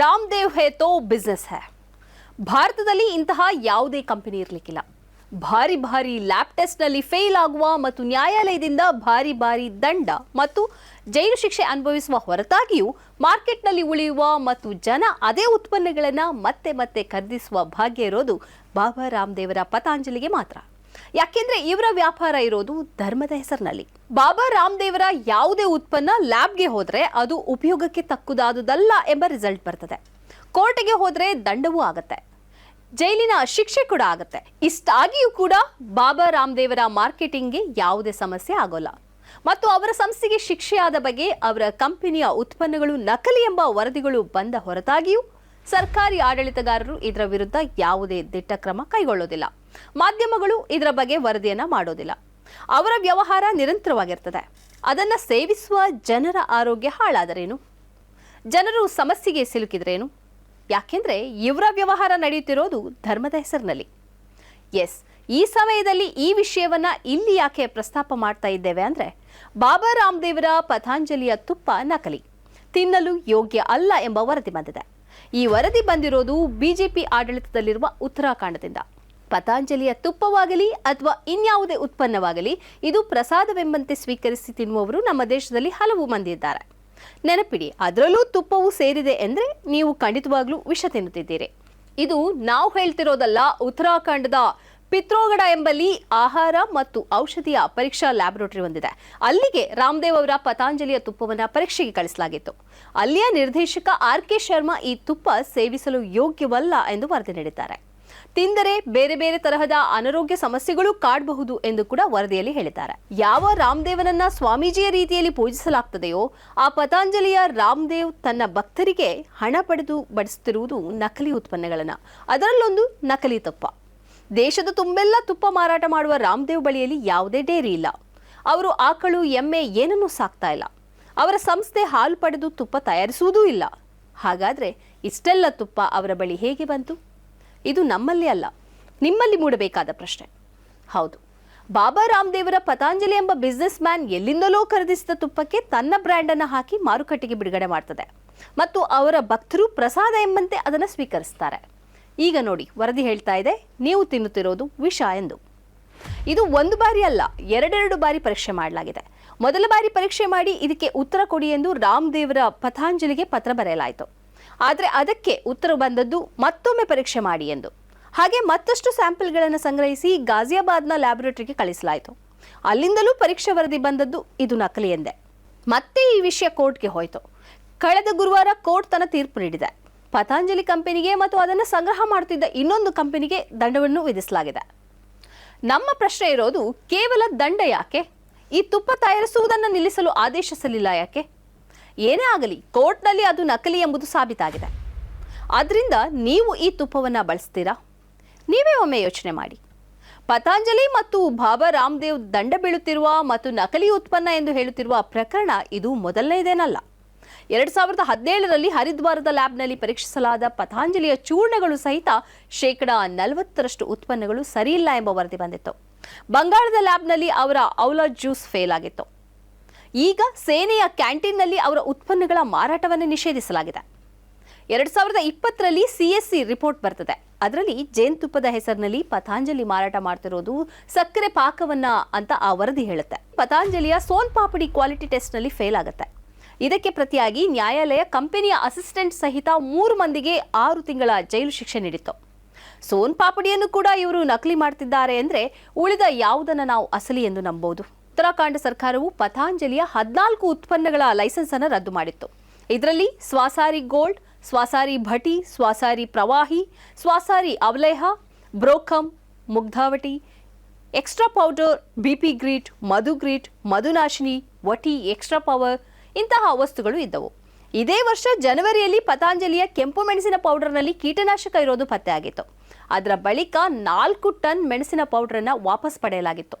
ರಾಮ್ದೇವ್ ಹೇ ತೋ ಬಿಸ್ನೆಸ್ ಹೇ. ಭಾರತದಲ್ಲಿ ಇಂತಹ ಯಾವುದೇ ಕಂಪನಿ ಇರಲಿಕ್ಕಿಲ್ಲ. ಭಾರಿ ಭಾರಿ ಲ್ಯಾಬ್ ಟೆಸ್ಟ್ನಲ್ಲಿ ಫೇಲ್ ಆಗುವ ಮತ್ತು ನ್ಯಾಯಾಲಯದಿಂದ ಭಾರಿ ಭಾರಿ ದಂಡ ಮತ್ತು ಜೈಲು ಶಿಕ್ಷೆ ಅನುಭವಿಸುವ ಹೊರತಾಗಿಯೂ ಮಾರ್ಕೆಟ್ನಲ್ಲಿ ಉಳಿಯುವ ಮತ್ತು ಜನ ಅದೇ ಉತ್ಪನ್ನಗಳನ್ನು ಮತ್ತೆ ಮತ್ತೆ ಖರೀದಿಸುವ ಭಾಗ್ಯ ಇರೋದು ಬಾಬಾ ರಾಮದೇವರ ಪತಾಂಜಲಿಗೆ ಮಾತ್ರ. ಯಾಕೆಂದ್ರೆ ಇವರ ವ್ಯಾಪಾರ ಇರೋದು ಧರ್ಮದ ಹೆಸರಿನಲ್ಲಿ. ಬಾಬಾ ರಾಮದೇವರ ಯಾವುದೇ ಉತ್ಪನ್ನ ಲ್ಯಾಬ್ಗೆ ಹೋದ್ರೆ ಅದು ಉಪಯೋಗಕ್ಕೆ ತಕ್ಕುದಾದುದಲ್ಲ ಎಂಬ ರಿಸಲ್ಟ್ ಬರ್ತದೆ. ಕೋರ್ಟ್ಗೆ ಹೋದರೆ ದಂಡವೂ ಆಗತ್ತೆ. ಜೈಲಿನ ಶಿಕ್ಷೆ ಕೂಡ ಆಗುತ್ತೆ. ಇಷ್ಟಾಗಿಯೂ ಕೂಡ ಬಾಬಾ ರಾಮದೇವರ ಮಾರ್ಕೆಟಿಂಗ್ಗೆ ಯಾವುದೇ ಸಮಸ್ಯೆ ಆಗೋಲ್ಲ. ಮತ್ತು ಅವರ ಸಂಸ್ಥೆಗೆ ಶಿಕ್ಷೆಯಾದ ಬಗ್ಗೆ ಅವರ ಕಂಪನಿಯ ಉತ್ಪನ್ನಗಳು ನಕಲಿ ಎಂಬ ವರದಿಗಳು ಬಂದ ಹೊರತಾಗಿಯೂ ಸರ್ಕಾರಿ ಆಡಳಿತಗಾರರು ಇದರ ವಿರುದ್ಧ ಯಾವುದೇ ದಿಟ್ಟ ಕ್ರಮ ಕೈಗೊಳ್ಳೋದಿಲ್ಲ. ಮಾಧ್ಯಮಗಳು ಇದರ ಬಗ್ಗೆ ವರದಿಯನ್ನ ಮಾಡೋದಿಲ್ಲ. ಅವರ ವ್ಯವಹಾರ ನಿರಂತರವಾಗಿರ್ತದೆ. ಅದನ್ನ ಸೇವಿಸುವ ಜನರ ಆರೋಗ್ಯ ಹಾಳಾದರೇನು? ಜನರು ಸಮಸ್ಯೆಗೆ ಸಿಲುಕಿದ್ರೇನು? ಯಾಕೆಂದ್ರೆ ಇವರ ವ್ಯವಹಾರ ನಡೆಯುತ್ತಿರೋದು ಧರ್ಮದ ಹೆಸರಿನಲ್ಲಿ. ಎಸ್ ಈ ಸಮಯದಲ್ಲಿ ಈ ವಿಷಯವನ್ನ ಇಲ್ಲಿ ಯಾಕೆ ಪ್ರಸ್ತಾಪ ಮಾಡ್ತಾ ಇದ್ದೇವೆ ಅಂದ್ರೆ, ಬಾಬಾ ರಾಮದೇವರ ಪತಾಂಜಲಿಯ ತುಪ್ಪ ನಕಲಿ, ತಿನ್ನಲು ಯೋಗ್ಯ ಅಲ್ಲ ಎಂಬ ವರದಿ ಬಂದಿದೆ. ಈ ವರದಿ ಬಂದಿರೋದು ಬಿಜೆಪಿ ಆಡಳಿತದಲ್ಲಿರುವ ಉತ್ತರಾಖಂಡದಿಂದ. ಪತಾಂಜಲಿಯ ತುಪ್ಪವಾಗಲಿ ಅಥವಾ ಇನ್ಯಾವುದೇ ಉತ್ಪನ್ನವಾಗಲಿ, ಇದು ಪ್ರಸಾದವೆಂಬಂತೆ ಸ್ವೀಕರಿಸಿ ತಿನ್ನುವವರು ನಮ್ಮ ದೇಶದಲ್ಲಿ ಹಲವು ಮಂದಿ ಇದ್ದಾರೆ. ನೆನಪಿಡಿ, ಅದರಲ್ಲೂ ತುಪ್ಪವು ಸೇರಿದೆ ಎಂದರೆ ನೀವು ಖಂಡಿತವಾಗ್ಲೂ ವಿಷ ತಿನ್ನುತ್ತಿದ್ದೀರಿ. ಇದು ನಾವು ಹೇಳ್ತಿರೋದಲ್ಲ, ಉತ್ತರಾಖಂಡದ ಪಿತ್ರೋಗಡ ಎಂಬಲ್ಲಿ ಆಹಾರ ಮತ್ತು ಔಷಧಿಯ ಪರೀಕ್ಷಾ ಲ್ಯಾಬೊರೇಟರಿ ಹೊಂದಿದೆ ಅಲ್ಲಿಗೆ ರಾಮದೇವ್ ಅವರ ಪತಾಂಜಲಿಯ ತುಪ್ಪವನ್ನು ಪರೀಕ್ಷೆಗೆ ಕಳಿಸಲಾಗಿತ್ತು. ಅಲ್ಲಿಯ ನಿರ್ದೇಶಕ ಆರ್ ಕೆ ಶರ್ಮಾ ಈ ತುಪ್ಪ ಸೇವಿಸಲು ಯೋಗ್ಯವಲ್ಲ ಎಂದು ವರದಿ ನೀಡಿದ್ದಾರೆ. ತಿಂದರೆ ಬೇರೆ ಬೇರೆ ತರಹದ ಅನಾರೋಗ್ಯ ಸಮಸ್ಯೆಗಳು ಕಾಡಬಹುದು ಎಂದು ಕೂಡ ವರದಿಯಲ್ಲಿ ಹೇಳಿದ್ದಾರೆ. ಯಾವ ರಾಮದೇವನನ್ನ ಸ್ವಾಮೀಜಿಯ ರೀತಿಯಲ್ಲಿ ಪೂಜಿಸಲಾಗ್ತದೆಯೋ ಆ ಪತಾಂಜಲಿಯ ರಾಮದೇವ್ ತನ್ನ ಭಕ್ತರಿಗೆ ಹಣ ಪಡೆದು ಬಡಿಸುತ್ತಿರುವುದು ನಕಲಿ ಉತ್ಪನ್ನಗಳನ್ನ. ಅದರಲ್ಲೊಂದು ನಕಲಿ ತುಪ್ಪ. ದೇಶದ ತುಂಬೆಲ್ಲ ತುಪ್ಪ ಮಾರಾಟ ಮಾಡುವ ರಾಮದೇವ್ ಬಳಿಯಲ್ಲಿ ಯಾವುದೇ ಡೇರಿ ಇಲ್ಲ. ಅವರು ಆಕಳು, ಎಮ್ಮೆ ಏನನ್ನೂ ಸಾಕ್ತಾ ಇಲ್ಲ. ಅವರ ಸಂಸ್ಥೆ ಹಾಲು ಪಡೆದು ತುಪ್ಪ ತಯಾರಿಸುವುದೂ ಇಲ್ಲ. ಹಾಗಾದ್ರೆ ಇಷ್ಟೆಲ್ಲ ತುಪ್ಪ ಅವರ ಬಳಿ ಹೇಗೆ ಬಂತು? ಇದು ನಮ್ಮಲ್ಲಿ ಅಲ್ಲ, ನಿಮ್ಮಲ್ಲಿ ಮೂಡಬೇಕಾದ ಪ್ರಶ್ನೆ. ಹೌದು, ಬಾಬಾ ರಾಮದೇವರ ಪತಾಂಜಲಿ ಎಂಬ ಬಿಸ್ನೆಸ್ ಮ್ಯಾನ್ ಎಲ್ಲಿಂದಲೋ ಖರೀದಿಸಿದ ತುಪ್ಪಕ್ಕೆ ತನ್ನ ಬ್ರ್ಯಾಂಡ್ ಅನ್ನು ಹಾಕಿ ಮಾರುಕಟ್ಟೆಗೆ ಬಿಡುಗಡೆ ಮಾಡ್ತದೆ. ಮತ್ತು ಅವರ ಭಕ್ತರು ಪ್ರಸಾದ ಎಂಬಂತೆ ಅದನ್ನು ಸ್ವೀಕರಿಸ್ತಾರೆ. ಈಗ ನೋಡಿ, ವರದಿ ಹೇಳ್ತಾ ಇದೆ, ನೀವು ತಿನ್ನುತ್ತಿರೋದು ವಿಷ ಎಂದು. ಇದು ಒಂದು ಬಾರಿ ಅಲ್ಲ, ಎರಡೆರಡು ಬಾರಿ ಪರೀಕ್ಷೆ ಮಾಡಲಾಗಿದೆ. ಮೊದಲ ಬಾರಿ ಪರೀಕ್ಷೆ ಮಾಡಿ ಇದಕ್ಕೆ ಉತ್ತರ ಕೊಡಿ ಎಂದು ರಾಮದೇವರ ಪತಾಂಜಲಿಗೆ ಪತ್ರ ಬರೆಯಲಾಯಿತು. ಆದರೆ ಅದಕ್ಕೆ ಉತ್ತರ ಬಂದದ್ದು ಮತ್ತೊಮ್ಮೆ ಪರೀಕ್ಷೆ ಮಾಡಿ ಎಂದು. ಹಾಗೆ ಮತ್ತಷ್ಟು ಸ್ಯಾಂಪಲ್ಗಳನ್ನು ಸಂಗ್ರಹಿಸಿ ಗಾಜಿಯಾಬಾದ್ನ ಲ್ಯಾಬೊರೇಟರಿಗೆ ಕಳಿಸಲಾಯಿತು. ಅಲ್ಲಿಂದಲೂ ಪರೀಕ್ಷೆ ವರದಿ ಬಂದದ್ದು ಇದು ನಕಲಿ ಎಂದೆ. ಮತ್ತೆ ಈ ವಿಷಯ ಕೋರ್ಟ್ಗೆ ಹೋಯಿತು. ಕಳೆದ ಗುರುವಾರ ಕೋರ್ಟ್ ತನ್ನ ತೀರ್ಪು ನೀಡಿದೆ. ಪತಾಂಜಲಿ ಕಂಪನಿಗೆ ಮತ್ತು ಅದನ್ನು ಸಂಗ್ರಹ ಮಾಡುತ್ತಿದ್ದ ಇನ್ನೊಂದು ಕಂಪನಿಗೆ ದಂಡವನ್ನು ವಿಧಿಸಲಾಗಿದೆ. ನಮ್ಮ ಪ್ರಶ್ನೆ ಇರೋದು ಕೇವಲ ದಂಡ ಯಾಕೆ? ಈ ತುಪ್ಪ ತಯಾರಿಸುವುದನ್ನು ನಿಲ್ಲಿಸಲು ಆದೇಶಿಸಲಿಲ್ಲ ಯಾಕೆ? ಏನೇ ಆಗಲಿ, ಕೋರ್ಟ್ನಲ್ಲಿ ಅದು ನಕಲಿ ಎಂಬುದು ಸಾಬೀತಾಗಿದೆ. ಆದ್ದರಿಂದ ನೀವು ಈ ತುಪ್ಪವನ್ನು ಬಳಸ್ತೀರಾ? ನೀವೇ ಒಮ್ಮೆ ಯೋಚನೆ ಮಾಡಿ. ಪತಾಂಜಲಿ ಮತ್ತು ಬಾಬಾ ರಾಮದೇವ್ ದಂಡ ಬೀಳುತ್ತಿರುವ ಮತ್ತು ನಕಲಿ ಉತ್ಪನ್ನ ಎಂದು ಹೇಳುತ್ತಿರುವ ಪ್ರಕರಣ ಇದು ಮೊದಲನೇದೇನಲ್ಲ ಎರಡು ಸಾವಿರದ ಹದಿನೇಳರಲ್ಲಿ ಹರಿದ್ವಾರದ ಲ್ಯಾಬ್ನಲ್ಲಿ ಪರೀಕ್ಷಿಸಲಾದ ಪತಾಂಜಲಿಯ ಚೂರ್ಣಗಳು ಸಹಿತ ಶೇಕಡ ನಲವತ್ತರಷ್ಟು ಉತ್ಪನ್ನಗಳು ಸರಿಯಿಲ್ಲ ಎಂಬ ವರದಿ ಬಂದಿತ್ತು. ಬಂಗಾಳದ ಲ್ಯಾಬ್ನಲ್ಲಿ ಅವರ ಔಲಾ ಜ್ಯೂಸ್ ಫೇಲ್ ಆಗಿತ್ತು ಈಗ ಸೇನೆಯ ಕ್ಯಾಂಟೀನ್ನಲ್ಲಿ ಅವರ ಉತ್ಪನ್ನಗಳ ಮಾರಾಟವನ್ನು ನಿಷೇಧಿಸಲಾಗಿದೆ. ಎರಡು ಸಾವಿರದ ಇಪ್ಪತ್ತರಲ್ಲಿ ಸಿಎಸ್ಸಿ ರಿಪೋರ್ಟ್ ಬರ್ತದೆ. ಅದರಲ್ಲಿ ಜೇನುತುಪ್ಪದ ಹೆಸರಿನಲ್ಲಿ ಪತಾಂಜಲಿ ಮಾರಾಟ ಮಾಡ್ತಿರೋದು ಸಕ್ಕರೆ ಪಾಕವನ್ನ ಅಂತ ಆ ವರದಿ ಹೇಳುತ್ತೆ. ಪತಾಂಜಲಿಯ ಸೋನ್ ಪಾಪಡಿ ಕ್ವಾಲಿಟಿ ಟೆಸ್ಟ್ನಲ್ಲಿ ಫೇಲ್ ಆಗುತ್ತೆ. ಇದಕ್ಕೆ ಪ್ರತಿಯಾಗಿ ನ್ಯಾಯಾಲಯ ಕಂಪನಿಯ ಅಸಿಸ್ಟೆಂಟ್ ಸಹಿತ ಮೂರು ಮಂದಿಗೆ ಆರು ತಿಂಗಳ ಜೈಲು ಶಿಕ್ಷೆ ನೀಡಿತ್ತು. ಸೋನ್ ಪಾಪಡಿಯನ್ನು ಕೂಡ ಇವರು ನಕಲಿ ಮಾಡ್ತಿದ್ದಾರೆ ಅಂದ್ರೆ ಉಳಿದ ಯಾವುದನ್ನ ನಾವು ಅಸಲಿ ಎಂದು ನಂಬಬಹುದು ಉತ್ತರಾಖಂಡ ಸರ್ಕಾರವು ಪತಾಂಜಲಿಯ ಹದಿನಾಲ್ಕು ಉತ್ಪನ್ನಗಳ ಲೈಸೆನ್ಸ್ ಅನ್ನು ರದ್ದು ಮಾಡಿತ್ತು. ಇದರಲ್ಲಿ Swasari gold, Swasari ಭಟಿ, Swasari Pravahi, Swasari Avaleh ಬ್ರೋಕಮ್ ಮುಗ್ಧಾವಟಿ, extra powder, BP grit, Madhu grit, Madhunashini, Vati, extra power ಇಂತಹ ವಸ್ತುಗಳು ಇದ್ದವು. ಇದೇ ವರ್ಷ ಜನವರಿಯಲ್ಲಿ ಪತಾಂಜಲಿಯ ಕೆಂಪು ಮೆಣಸಿನ ಪೌಡರ್ನಲ್ಲಿ ಕೀಟನಾಶಕ ಇರೋದು ಪತ್ತೆಯಾಗಿತ್ತು. ಅದರ ಬಳಿಕ ನಾಲ್ಕು ಟನ್ ಮೆಣಸಿನ ಪೌಡರನ್ನು ವಾಪಸ್ ಪಡೆಯಲಾಗಿತ್ತು.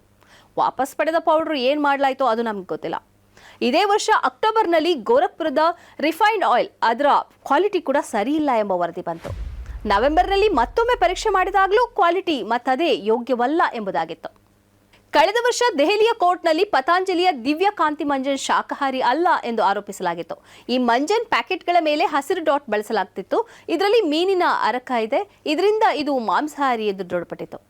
ವಾಪಸ್ ಪಡೆದ ಪೌಡರ್ ಏನು ಮಾಡಲಾಯಿತು ಅದು ನಮ್ಗೆ ಗೊತ್ತಿಲ್ಲ. ಇದೇ ವರ್ಷ ಅಕ್ಟೋಬರ್ನಲ್ಲಿ ಗೋರಖ್ಪುರದ ರಿಫೈನ್ಡ್ ಆಯಿಲ್ ಅದರ ಕ್ವಾಲಿಟಿ ಕೂಡ ಸರಿ ಇಲ್ಲ ಎಂಬ ವರದಿ ಬಂತು. ನವೆಂಬರ್ನಲ್ಲಿ ಮತ್ತೊಮ್ಮೆ ಪರೀಕ್ಷೆ ಮಾಡಿದಾಗಲೂ ಕ್ವಾಲಿಟಿ ಮತ್ತದೇ ಯೋಗ್ಯವಲ್ಲ ಎಂಬುದಾಗಿತ್ತು. ಕಳೆದ ವರ್ಷ ದೆಹಲಿಯ ಕೋರ್ಟ್ನಲ್ಲಿ ಪತಾಂಜಲಿಯ ದಿವ್ಯ ಕಾಂತಿ ಮಂಜನ್ ಶಾಖಾಹಾರಿ ಅಲ್ಲ ಎಂದು ಆರೋಪಿಸಲಾಗಿತ್ತು. ಈ ಮಂಜನ್ ಪ್ಯಾಕೆಟ್ಗಳ ಮೇಲೆ ಹಸಿರು ಡಾಟ್ ಬಳಸಲಾಗ್ತಿತ್ತು. ಇದರಲ್ಲಿ ಮೀನಿನ ಅರಕ ಇದೆ. ಇದರಿಂದ ಇದು ಮಾಂಸಾಹಾರಿ ಎಂದು ದೃಢಪಟ್ಟಿತು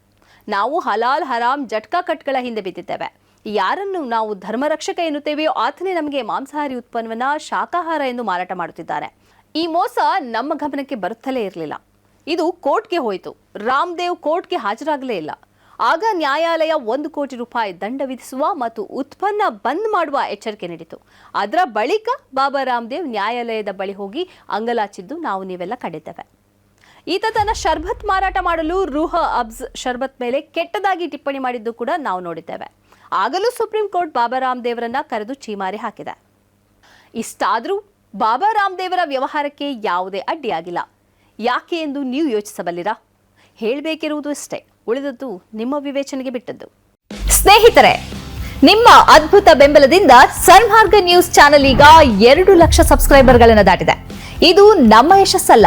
ನಾವು ಹಲಾಲ್ ಹರಾಮ್ ಜಟ್ಕಾ ಕಟ್ಗಳ ಹಿಂದೆ ಬಿದ್ದಿದ್ದೇವೆ. ಯಾರನ್ನು ನಾವು ಧರ್ಮರಕ್ಷಕ ಎನ್ನುತ್ತೇವೆಯೋ ಆತನೇ ನಮಗೆ ಮಾಂಸಾಹಾರಿ ಉತ್ಪನ್ನವನ್ನ ಶಾಖಾಹಾರ ಎಂದು ಮಾರಾಟ ಮಾಡುತ್ತಿದ್ದಾರೆ. ಈ ಮೋಸ ನಮ್ಮ ಗಮನಕ್ಕೆ ಬರುತ್ತಲೇ ಇರಲಿಲ್ಲ. ಇದು ಕೋರ್ಟ್ಗೆ ಹೋಯಿತು. ರಾಮದೇವ್ ಕೋರ್ಟ್ಗೆ ಹಾಜರಾಗಲೇ ಇಲ್ಲ. ಆಗ ನ್ಯಾಯಾಲಯ ಒಂದು ಕೋಟಿ ರೂಪಾಯಿ ದಂಡ ವಿಧಿಸುವ ಮತ್ತು ಉತ್ಪನ್ನ ಬಂದ್ ಮಾಡುವ ಎಚ್ಚರಿಕೆ ನೀಡಿತು. ಅದರ ಬಳಿಕ ಬಾಬಾ ರಾಮದೇವ್ ನ್ಯಾಯಾಲಯದ ಬಳಿ ಹೋಗಿ ಅಂಗಲಾಚಿದ್ದು ನಾವು ನೀವೆಲ್ಲ ಕಂಡಿದ್ದೇವೆ. ಈತ ತನ್ನ ಶರ್ಬತ್ ಮಾರಾಟ ಮಾಡಲು ರೂಹ ಅಬ್ಸ್ ಶರ್ಬತ್ ಮೇಲೆ ಕೆಟ್ಟದಾಗಿ ಟಿಪ್ಪಣಿ ಮಾಡಿದ್ದು ಕೂಡ ನಾವು ನೋಡಿದ್ದೇವೆ. ಆಗಲೂ ಸುಪ್ರೀಂ ಕೋರ್ಟ್ ಬಾಬಾ ರಾಮದೇವರನ್ನ ಕರೆದು ಚೀಮಾರಿ ಹಾಕಿದೆ. ಇಷ್ಟಾದರೂ ಬಾಬಾ ರಾಮದೇವರ ವ್ಯವಹಾರಕ್ಕೆ ಯಾವುದೇ ಅಡ್ಡಿಯಾಗಿಲ್ಲ. ಯಾಕೆ ಎಂದು ನೀವು ಯೋಚಿಸಬಲ್ಲಿರಾ? ಹೇಳಬೇಕಿರುವುದು ಇಷ್ಟೇ. ಉಳಿದದ್ದು ನಿಮ್ಮ ವಿವೇಚನೆಗೆ ಬಿಟ್ಟದ್ದು. ಸ್ನೇಹಿತರೆ, ನಿಮ್ಮ ಅದ್ಭುತ ಬೆಂಬಲದಿಂದ ಸನ್ಮಾರ್ಗ ನ್ಯೂಸ್ ಚಾನೆಲ್ ಈಗ ಎರಡು ಲಕ್ಷ ಸಬ್ಸ್ಕ್ರೈಬರ್ಗಳನ್ನು ದಾಟಿದೆ. ಇದು ನಮ್ಮ ಯಶಸ್ಸಲ್ಲ.